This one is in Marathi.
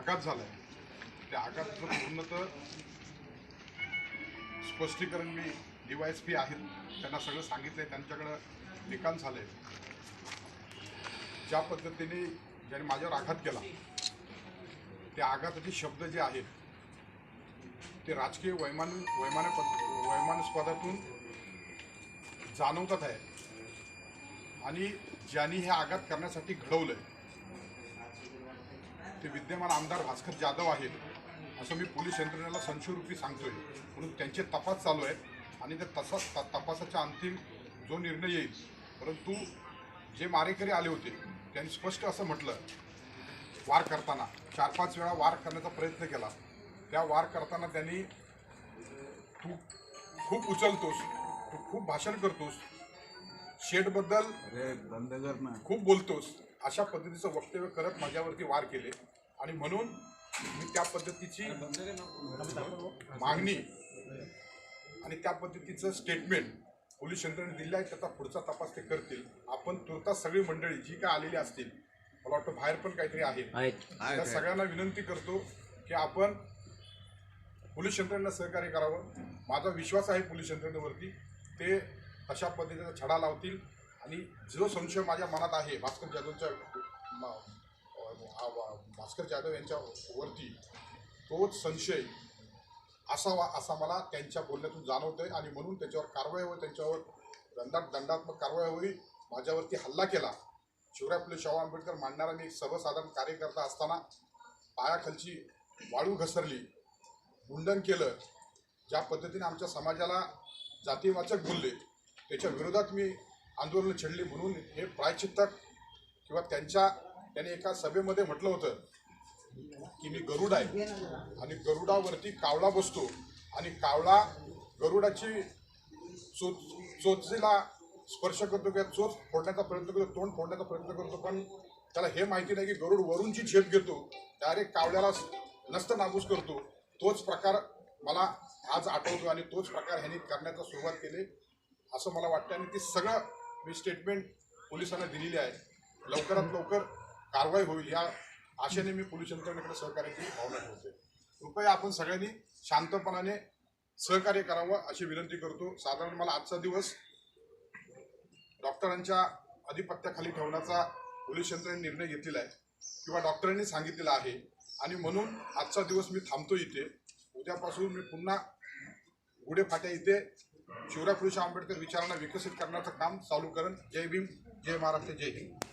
आघात झालाय. त्या आघाताचं पूर्णतः स्पष्टीकरण मी डीवायएसपी आहेत त्यांना सगळं सांगितलंय त्यांच्याकडं लिखाण झालंय. ज्या पद्धतीने ज्याने माझ्यावर आघात केला त्या आघाताचे शब्द जे आहेत ते राजकीय वैमान वैमान वैमानस्पदातून जाणवतात आहे. आणि ज्यांनी हे आघात करण्यासाठी घडवलंय ते विद्यमान आमदार भास्कर जाधव आहेत असं मी पोलीस यंत्रणेला संशयरूपी सांगतोय. म्हणून त्यांचे तपास चालू आहेत आणि त्या तसा त- तपासाच्या अंतिम जो निर्णय येईल परंतु जे मारेकरी आले होते त्यांनी स्पष्ट असं म्हटलं वार करताना चार पाच वेळा वार करण्याचा प्रयत्न केला. त्या वार करताना त्यांनी तू खूप उचलतोस तू खूप भाषण करतोस शेडबद्दल खूप बोलतोस. अशा पद्धतीचं वक्तव्य करत माझ्यावरती वार केले. आणि म्हणून मी त्या पद्धतीची मागणी आणि त्या पद्धतीचं स्टेटमेंट पोलीस यंत्रणेने दिलं आहे त्याचा पुढचा तपास ते करतील. आपण तुर्तास सगळी मंडळी जी काय आलेली असतील मला वाटतं बाहेर पण काहीतरी आहे. आहेत. त्या सगळ्यांना विनंती करतो की आपण पोलीस यंत्रणेला सहकार्य करावं. माझा विश्वास आहे पोलीस यंत्रणेवरती. ते तशा पद्धतीचा छडा लावतील. आणि जो संशय माझ्या मनात आहे भास्कर जाधवच्या म- भास्कर जाधव यांच्या वरती तोच संशय असावा असा मला त्यांच्या बोलण्यातून जाणवतोय आणि म्हणून त्याच्यावर कारवाई होईल त्यांच्यावर दंडात दंडात्मक कारवाई होईल माझ्यावरती हल्ला केला. शिवराय फुले शाहू आंबेडकर मांडणारा मी एक सर्वसाधारण कार्यकर्ता असताना पायाखालची वाळू घसरली. मुंडन केलं. ज्या पद्धतीने आमच्या समाजाला जातीवाचक बोलले त्याच्या विरोधात मी आंदोलन छेडली म्हणून हे प्रायचित्तक किंवा त्यांच्या त्याने एका सभेमध्ये म्हटलं होतं की मी गरुड आहे. आणि गरुडावरती कावळा बसतो. आणि कावळा गरुडाची चोच चोचीला स्पर्श करतो किंवा चोच फोडण्याचा प्रयत्न करतो तोंड फोडण्याचा प्रयत्न करतो पण त्याला हे माहिती नाही की गरुड वरूनची झेप घेतो. डायरेक्ट कावळ्याला नसतं नाबूस करतो. तोच प्रकार मला आज आठवतो आणि तोच प्रकार ह्यांनी करण्याचा सुरुवात केली. असं मला वाटतं आणि ते सगळं मी स्टेटमेंट पोलिसांना दिलेली आहे. लवकरात लवकर कारवाई होईल. या आशेने मी पोलीस यंत्रणेकडे सहकार्याची भावना ठेवते कृपया आपण सगळ्यांनी शांतपणाने सहकार्य करावं अशी विनंती करतो. साधारण मला आजचा दिवस डॉक्टरांच्या अधिपत्याखाली ठेवण्याचा पोलीस यंत्रणेने निर्णय घेतलेला आहे किंवा डॉक्टरांनी सांगितलेला आहे. आणि म्हणून आजचा दिवस मी थांबतो इथे. उद्यापासून मी पुन्हा गुढेफाट्या इथे शिवराय पुरुष आंबेडकर विचारांना विकसित करण्याचं काम चालू करण. जय भीम जय महाराष्ट्र जय हिंद.